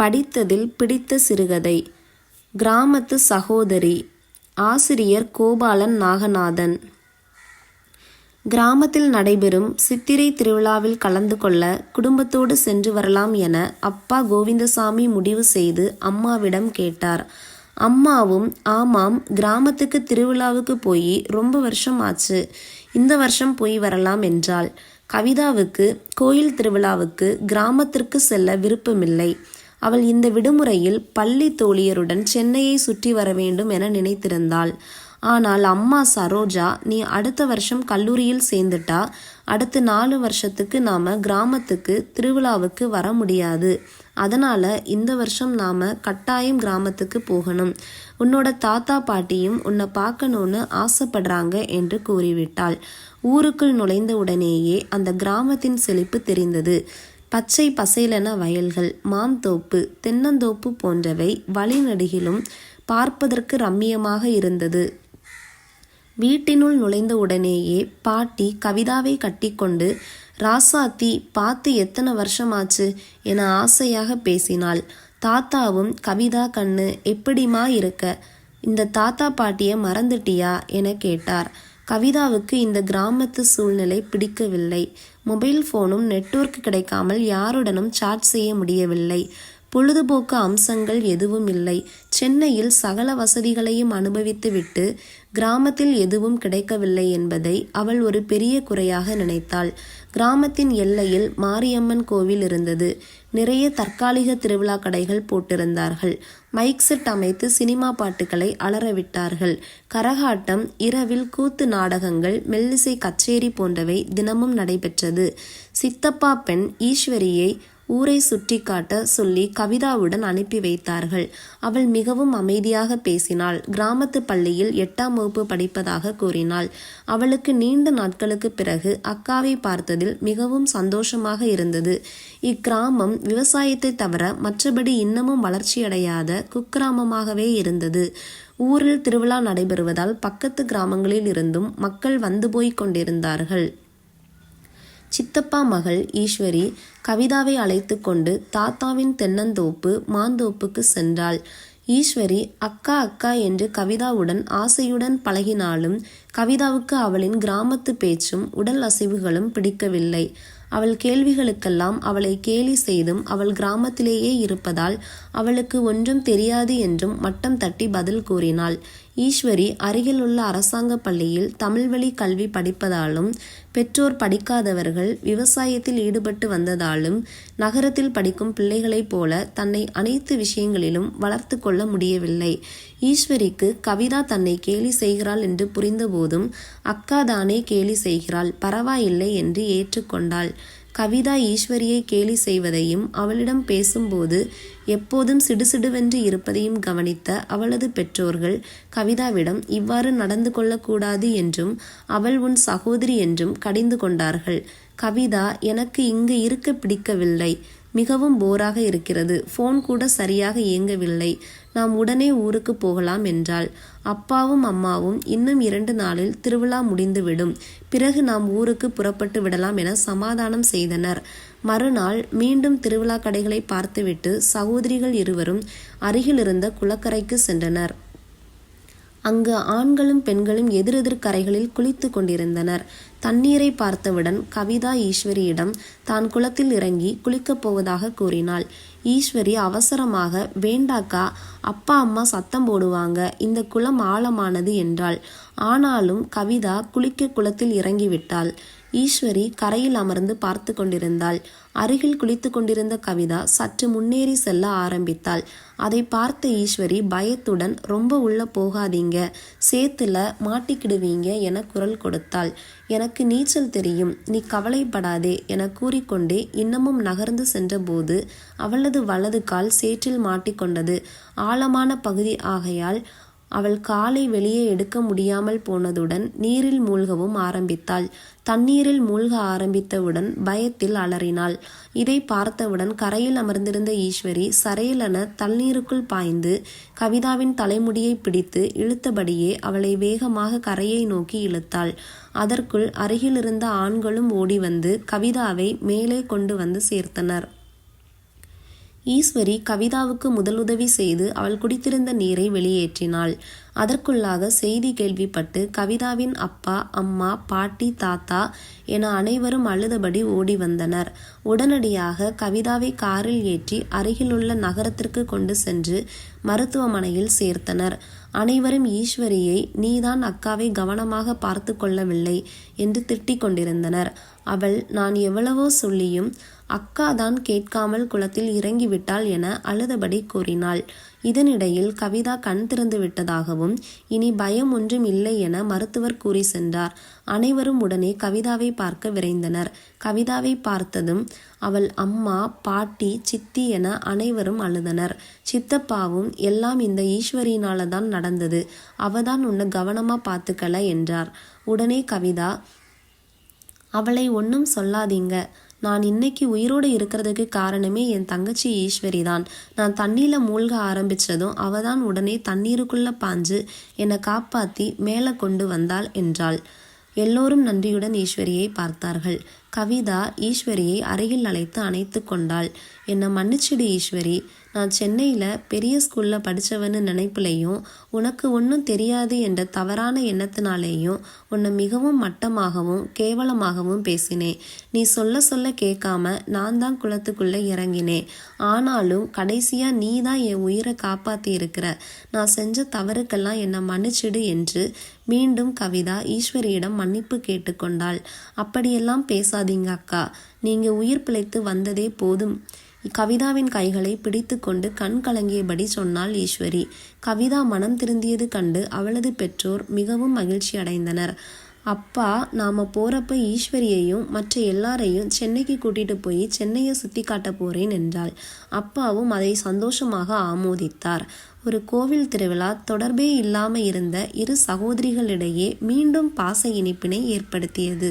படித்ததில் பிடித்த சிறுகதை. கிராமத்து சகோதரி ஆசிரியர் கோபாலன் நாகநாதன். கிராமத்தில் நடைபெறும் சித்திரை திருவிழாவில் கலந்து கொள்ள குடும்பத்தோடு சென்று வரலாம் என அப்பா கோவிந்தசாமி முடிவு செய்து அம்மாவிடம் கேட்டார். அம்மாவும் ஆமாம் கிராமத்துக்கு திருவிழாவுக்கு போய் ரொம்ப வருஷம் ஆச்சு. இந்த வருஷம் போய் வரலாம் என்றாள். கவிதாவுக்கு கோயில் திருவிழாவுக்கு கிராமத்திற்கு செல்ல விருப்பமில்லை. அவள் இந்த விடுமுறையில் பள்ளி தோழியருடன் சென்னையை சுற்றி வர வேண்டும் என நினைத்திருந்தாள். ஆனால் அம்மா சரோஜா நீ அடுத்த வருஷம் கல்லூரியில் சேர்ந்துட்டா அடுத்த நாலு வருஷத்துக்கு நாம கிராமத்துக்கு திருவிழாவுக்கு வர முடியாது. அதனால இந்த வருஷம் நாம கட்டாயம் கிராமத்துக்கு போகணும். உன்னோட தாத்தா பாட்டியும் உன்னை பார்க்கணும்னு ஆசைப்படுறாங்க என்று கூறிவிட்டாள். ஊருக்குள் நுழைந்த உடனேயே அந்த கிராமத்தின் செழிப்பு தெரிந்தது. பச்சை பசைலென வயல்கள் மாந்தோப்பு தென்னந்தோப்பு போன்றவை வழிநடுகிலும் பார்ப்பதற்கு ரம்மியமாக இருந்தது. வீட்டினுள் நுழைந்த உடனேயே பாட்டி கவிதாவை கட்டிக்கொண்டு ராசாத்தி பார்த்து எத்தனை வருஷமாச்சு? என ஆசையாக பேசினாள். தாத்தாவும் கவிதா கண்ணு எப்படிமா இருக்க? இந்த தாத்தா பாட்டியை மறந்துட்டியா? என கேட்டார். கவிதாவுக்கு இந்த கிராமத்து சூழ்நிலை பிடிக்கவில்லை. மொபைல் ஃபோனும் நெட்வொர்க் கிடைக்காமல் யாருடனும் சாட் செய்ய முடியவில்லை. பொழுதுபோக்கு அம்சங்கள் எதுவும் இல்லை. சென்னையில் சகல வசதிகளையும் அனுபவித்துவிட்டு கிராமத்தில் எதுவும் கிடைக்கவில்லை என்பதை அவள் ஒரு பெரிய குறையாக நினைத்தாள். கிராமத்தின் எல்லையில் மாரியம்மன் கோவில் இருந்தது. நிறைய தற்காலிக திருவிழா கடைகள் போட்டிருந்தார்கள். மைக் செட் அமைத்து சினிமா பாட்டுகளை அலறவிட்டார்கள் கரகாட்டம் இரவில் கூத்து நாடகங்கள் மெல்லிசை கச்சேரி போன்றவை தினமும் நடைபெற்றது. சித்தப்பா பெண் ஈஸ்வரியை ஊரை சுற்றி காட்ட சொல்லி கவிதாவுடன் அனுப்பி வைத்தார்கள். அவள் மிகவும் அமைதியாக பேசினாள். கிராமத்து பள்ளியில் எட்டாம் வகுப்பு படிப்பதாக கூறினாள். அவளுக்கு நீண்ட நாட்களுக்கு பிறகு அக்காவை பார்த்ததில் மிகவும் சந்தோஷமாக இருந்தது. இக்கிராமம் விவசாயத்தை தவிர மற்றபடி இன்னமும் வளர்ச்சியடையாத குக்கிராமமாகவே இருந்தது. ஊரில் திருவிழா நடைபெறுவதால் பக்கத்து கிராமங்களில் இருந்தும் மக்கள் வந்து போய் கொண்டிருந்தார்கள். சித்தப்பா மகள் ஈஸ்வரி கவிதாவை அழைத்து கொண்டு தாத்தாவின் தென்னந்தோப்பு மாந்தோப்புக்கு சென்றாள். ஈஸ்வரி அக்கா அக்கா என்று கவிதாவுடன் ஆசையுடன் பழகினாலும் கவிதாவுக்கு அவளின் கிராமத்து பேச்சும் உடல் அசைவுகளும் பிடிக்கவில்லை. அவள் கேள்விகளுக்கெல்லாம் அவளை கேலி செய்தும் அவள் கிராமத்திலேயே இருப்பதால் அவளுக்கு ஒன்றும் தெரியாது என்றும் மட்டம் தட்டி பதில் கூறினாள். ஈஸ்வரி அருகிலுள்ள அரசாங்க பள்ளியில் தமிழ்வழி கல்வி படிப்பதாலும் பெற்றோர் படிக்காதவர்கள் விவசாயத்தில் ஈடுபட்டு வந்ததாலும் நகரத்தில் படிக்கும் பிள்ளைகளைப் போல தன்னை அனைத்து விஷயங்களிலும் வளர்த்து கொள்ள முடியவில்லை. ஈஸ்வரிக்கு கவிதா தன்னை கேலி செய்கிறாள் என்று புரிந்தபோதும் அக்கா தானே கேலி செய்கிறாள் பரவாயில்லை என்று ஏற்றுக்கொண்டாள். கவிதா ஈஸ்வரியை கேலி செய்வதையும் அவளிடம் பேசும்போது எப்போதும் சிடுசிடுவென்று இருப்பதையும் கவனித்த அவளது பெற்றோர்கள் கவிதாவிடம் இவ்வாறு நடந்து கொள்ளக்கூடாது என்றும் அவள் உன் சகோதரி என்றும் கடிந்து கொண்டார்கள். கவிதா எனக்கு இங்கு இருக்க பிடிக்கவில்லை. மிகவும் போராக இருக்கிறது. ஃபோன் கூட சரியாக இயங்கவில்லை. நாம் உடனே ஊருக்கு போகலாம் என்றாள். அப்பாவும் அம்மாவும் இன்னும் இரண்டு நாளில் திருவிழா முடிந்துவிடும். பிறகு நாம் ஊருக்கு புறப்பட்டு விடலாம் என சமாதானம் செய்தனர். மறுநாள் மீண்டும் திருவிழா கடைகளை பார்த்துவிட்டு சகோதரிகள் இருவரும் அருகிலிருந்த குளக்கரைக்கு சென்றனர். அங்கு ஆண்களும் பெண்களும் எதிரெதிர் கரைகளில் குளித்து கொண்டிருந்தனர். தண்ணீரை பார்த்தவுடன் கவிதா ஈஸ்வரியிடம் தான் குளத்தில் இறங்கி குளிக்கப் போவதாக கூறினாள். ஈஸ்வரி அவசரமாக வேண்டாக்கா அப்பா அம்மா சத்தம் போடுவாங்க. இந்த குளம் ஆழமானது என்றாள். ஆனாலும் கவிதா குளிக்க குளத்தில் இறங்கிவிட்டாள். ஈஸ்வரி கரையில் அமர்ந்து பார்த்து கொண்டிருந்தாள். அருகில் குளித்து கொண்டிருந்த கவிதா சற்று முன்னேறி செல்ல ஆரம்பித்தாள். அதை பார்த்த ஈஸ்வரி பயத்துடன் ரொம்ப உள்ள போகாதீங்க. சேத்துல மாட்டிக்கிடுவீங்க என குரல் கொடுத்தாள். எனக்கு நீச்சல் தெரியும். நீ கவலைப்படாதே என கூறிக்கொண்டே இன்னமும் நகர்ந்து சென்றபோது அவளது வலது கால் சேற்றில் மாட்டிக்கொண்டது. ஆழமான பகுதி ஆகையால் அவள் காலை வெளியே எடுக்க முடியாமல் போனதுடன் நீரில் மூழ்கவும் ஆரம்பித்தாள். தண்ணீரில் மூழ்க ஆரம்பித்தவுடன் பயத்தில் அலறினாள். இதை பார்த்தவுடன் கரையில் அமர்ந்திருந்த ஈஸ்வரி சரையிலென தண்ணீருக்குள் பாய்ந்து கவிதாவின் தலைமுடியை பிடித்து இழுத்தபடியே அவளை வேகமாக கரையை நோக்கி இழுத்தாள். அதற்குள் அருகிலிருந்த ஆண்களும் ஓடி வந்து கவிதாவை மேலே கொண்டு வந்து சேர்த்தனர். ஈஸ்வரி கவிதாவுக்கு முதலுதவி செய்து அவள் குடித்திருந்த நீரை வெளியேற்றினாள். அதற்குள்ளாக செய்தி கேள்விப்பட்டு கவிதாவின் அப்பா அம்மா பாட்டி தாத்தா என அனைவரும் அழுதபடி ஓடி வந்தனர். உடனடியாக கவிதாவை காரில் ஏற்றி அருகிலுள்ள நகரத்திற்கு கொண்டு சென்று மருத்துவமனையில் சேர்த்தனர். அனைவரும் ஈஸ்வரியை நீதான் அக்காவை கவனமாக பார்த்து கொள்ளவில்லை என்று திட்டிக் கொண்டிருந்தனர். அவள் நான் எவ்வளவோ சொல்லியும் அக்கா தான் கேட்காமல் குளத்தில் இறங்கிவிட்டாள் என அழுதபடி கூறினாள். இதனிடையில் கவிதா கண் திறந்து விட்டதாகவும் இனி பயம் ஒன்றும் இல்லை என மருத்துவர் கூறி சென்றார். அனைவரும் உடனே கவிதாவை பார்க்க விரைந்தனர். கவிதாவை பார்த்ததும் அவள் அம்மா பாட்டி சித்தி என அனைவரும் அழுதனர். சித்தப்பாவும் எல்லாம் இந்த ஈஸ்வரியினால தான் நடந்தது. அவதான் உன்னை கவனமா பார்த்துக்கல என்றார். உடனே கவிதா அவளை ஒன்றும் சொல்லாதீங்க. நான் இன்னைக்கு உயிரோடு இருக்கிறதுக்கு காரணமே என் தங்கச்சி ஈஸ்வரி தான். நான் தண்ணியில் மூழ்க ஆரம்பிச்சதும் அவ தான் உடனே தண்ணீருக்குள்ள பாஞ்சு என்னை காப்பாத்தி மேலே கொண்டு வந்தாள் என்றாள். எல்லோரும் நன்றியுடன் ஈஸ்வரியை பார்த்தார்கள். கவிதா ஈஸ்வரியை அருகில் அழைத்து அணைத்து கொண்டாள். என்னை மன்னிச்சிடு ஈஸ்வரி நான் சென்னையில் பெரிய ஸ்கூலில் படித்தவன்னு நினைப்புலையும் உனக்கு ஒன்றும் தெரியாது என்ற தவறான எண்ணத்தினாலேயும் உன்னை மிகவும் மட்டமாகவும் கேவலமாகவும் பேசினேன். நீ சொல்ல சொல்ல கேட்காம நான் தான் குளத்துக்குள்ளே இறங்கினேன். ஆனாலும் கடைசியாக நீ தான் என் உயிரை காப்பாற்றி இருக்கிற நான் செஞ்ச தவறுக்கெல்லாம் என்னை மன்னிச்சிடு என்று மீண்டும் கவிதா ஈஸ்வரியிடம் மன்னிப்பு கேட்டுக்கொண்டாள் அப்படியெல்லாம் பேசாதீங்க அக்கா. நீங்க உயிர் பிழைத்து வந்ததே போதும். கவிதாவின் கைகளை பிடித்து கொண்டு கண் கலங்கியபடி சொன்னாள் ஈஸ்வரி. கவிதா மனம் திருந்தியது கண்டு அவளது பெற்றோர் மிகவும் மகிழ்ச்சி அடைந்தனர். அப்பா நாம போறப்ப ஈஸ்வரியையும் மற்ற எல்லாரையும் சென்னைக்கு கூட்டிட்டு போய் சென்னையை சுத்தி காட்ட போறேன் என்றாள். அப்பாவும் அதை சந்தோஷமாக ஆமோதித்தார். ஒரு கோவில் திருவிழா தொடர்பே இல்லாமல் இருந்த இரு சகோதரிகளிடையே மீண்டும் பாச இனிப்பினை ஏற்படுத்தியது.